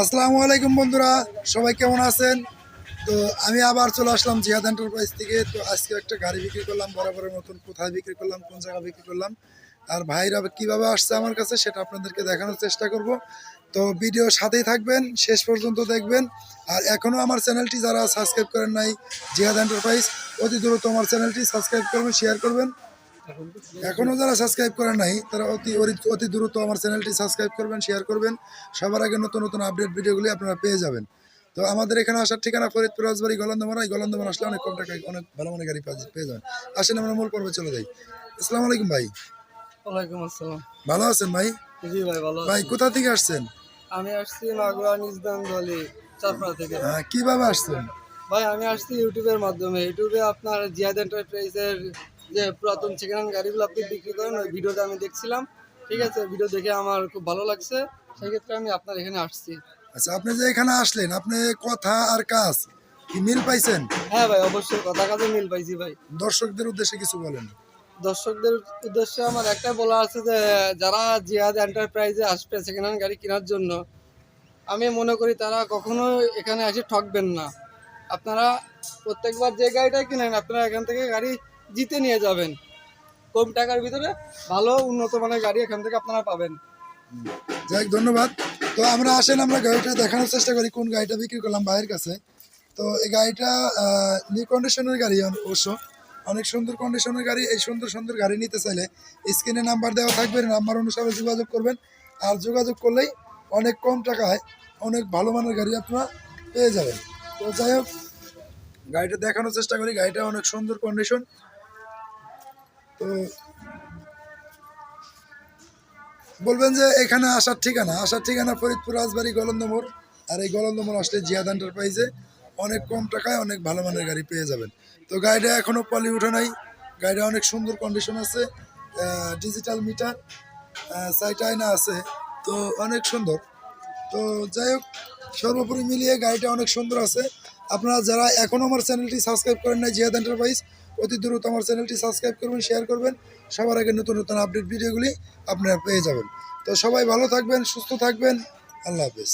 আসসালামু আলাইকুম বন্ধুরা, সবাই কেমন আছেন? তো আমি আবার চলে আসলাম জিহাদ এন্টারপ্রাইজ থেকে। তো আজকে একটা গাড়ি বিক্রি করলাম, বরাবরের মতন কোথায় বিক্রি করলাম, কোন জায়গায় বিক্রি করলাম, আর ভাইরা কীভাবে আসছে আমার কাছে সেটা আপনাদেরকে দেখানোর চেষ্টা করব। তো ভিডিও সাথেই থাকবেন, শেষ পর্যন্ত দেখবেন। আর এখনও আমার চ্যানেলটি যারা সাবস্ক্রাইব করেন নাই জিহাদ এন্টারপ্রাইজ অতি দ্রুত আমার চ্যানেলটি সাবস্ক্রাইব করবেন শেয়ার করবেন। এখনও যারা সাবস্ক্রাইব করেন নাই তারা অতি অতি দ্রুত আমার চ্যানেলটি সাবস্ক্রাইব করবেন শেয়ার করবেন। সবার আগে নতুন নতুন আপডেট ভিডিওগুলি আপনারা পেয়ে যাবেন। তো আমাদের এখানে আসার ঠিকানা ফরিদপুর রাজবাড়ি গলন্দমরা এই গলন্দমরা আসলে অনেক কম টাকায় অনেক ভালো মানের গাড়ি পাওয়া যায়- পেয়ে যাবেন। আসেন আমরা মূল পর্বে চলে যাই। আসসালামু আলাইকুম ভাই। ওয়ালাইকুম আসসালাম। ভালো আছেন ভাই? জি ভাই ভালো ভাই কোথা থেকে আসছেন? আমি আসছি মাগুরা নিজদান দলি চাপড়া থেকে। আহ, কীভাবে আসছেন? ভাই আমি আসছি ইউটিউবের মাধ্যমে। ইউটিউবে আপনার জিয়াদ এন্টারপ্রাইজের যে পুরাতন সেকেন্ড হ্যান্ড গাড়িগুলো আপনি বিক্রি করেন ওই ভিডিওটা আমি দেখছিলাম। ঠিক আছে ভিডিও দেখে আমার খুব ভালো লাগছে। সেক্ষেত্রে আমি আপনার এখানে আসছি। আচ্ছা আপনি যে এখানে আসলেন আপনি কথা আর কাজ কি মিল পাইছেন? হ্যাঁ ভাই অবশ্যই কথা কাজে মিল পাইছি ভাই। দর্শকদের উদ্দেশ্যে কিছু বলেন। দর্শকদের উদ্দেশ্যে আমার একটা বলা আছে যে যারা জিয়াদ এন্টারপ্রাইজে আসবে সেকেন্ড হ্যান্ড গাড়ি কেনার জন্য আমি মনে করি তারা কখনো এখানে এসে ঠকবেন না। আপনারা প্রত্যেকবার যে গাড়িটাই কিনেন আপনারা এখান থেকে গাড়ি জিতে নিয়ে যাবেন। কম টাকার ভিতরে ভালো উন্নত মানের গাড়ি এখান থেকে আপনারা পাবেন। যাই ধন্যবাদ। তো আমরা আসেন, আমরা গাড়িটা দেখানোর চেষ্টা করি, কোন গাড়িটা বিক্রি করলাম ভাইয়ের কাছে। তো এই গাড়িটা নিউ কন্ডিশনের গাড়ি অবশ্য। অনেক সুন্দর কন্ডিশনের গাড়ি, এই সুন্দর সুন্দর গাড়ি নিতে চাইলে স্ক্রিনে নাম্বার দেওয়া থাকবে নাম্বার অনুসারে যোগাযোগ করবেন। আর যোগাযোগ করলেই অনেক কম টাকায় অনেক ভালো মানের গাড়ি আপনারা পেয়ে যাবেন। তো যাই হোক, গাড়িটা দেখানোর চেষ্টা করি, গাড়িটা অনেক সুন্দর কন্ডিশন তো বলবেন যে এখানে আসার ঠিকানা আসার ঠিকানা ফরিদপুর, রাজবাড়ি, গলন্দমোড়। আর এই গলন্দমোড় আসলে জিয়াদ এন্টারপ্রাইজে অনেক কম টাকায় অনেক ভালো মানের গাড়ি পেয়ে যাবেন। তো গাড়িটা এখনও পলি উঠে নাই। গাড়িটা অনেক সুন্দর কন্ডিশন আছে ডিজিটাল মিটার সাইট আয়না আছে, তো অনেক সুন্দর। তো যাই হোক, সর্বোপরি মিলিয়ে গাড়িটা অনেক সুন্দর আছে। আপনারা যারা এখনও আমার চ্যানেলটি সাবস্ক্রাইব করেন নাই জিয়াদ এন্টারপ্রাইজ অতি দ্রুত আমার চ্যানেলটি সাবস্ক্রাইব করবেন শেয়ার করবেন। সবার আগে নতুন নতুন আপডেট ভিডিওগুলি আপনারা পেয়ে যাবেন। তো সবাই ভালো থাকবেন, সুস্থ থাকবেন। আল্লাহ হাফেজ।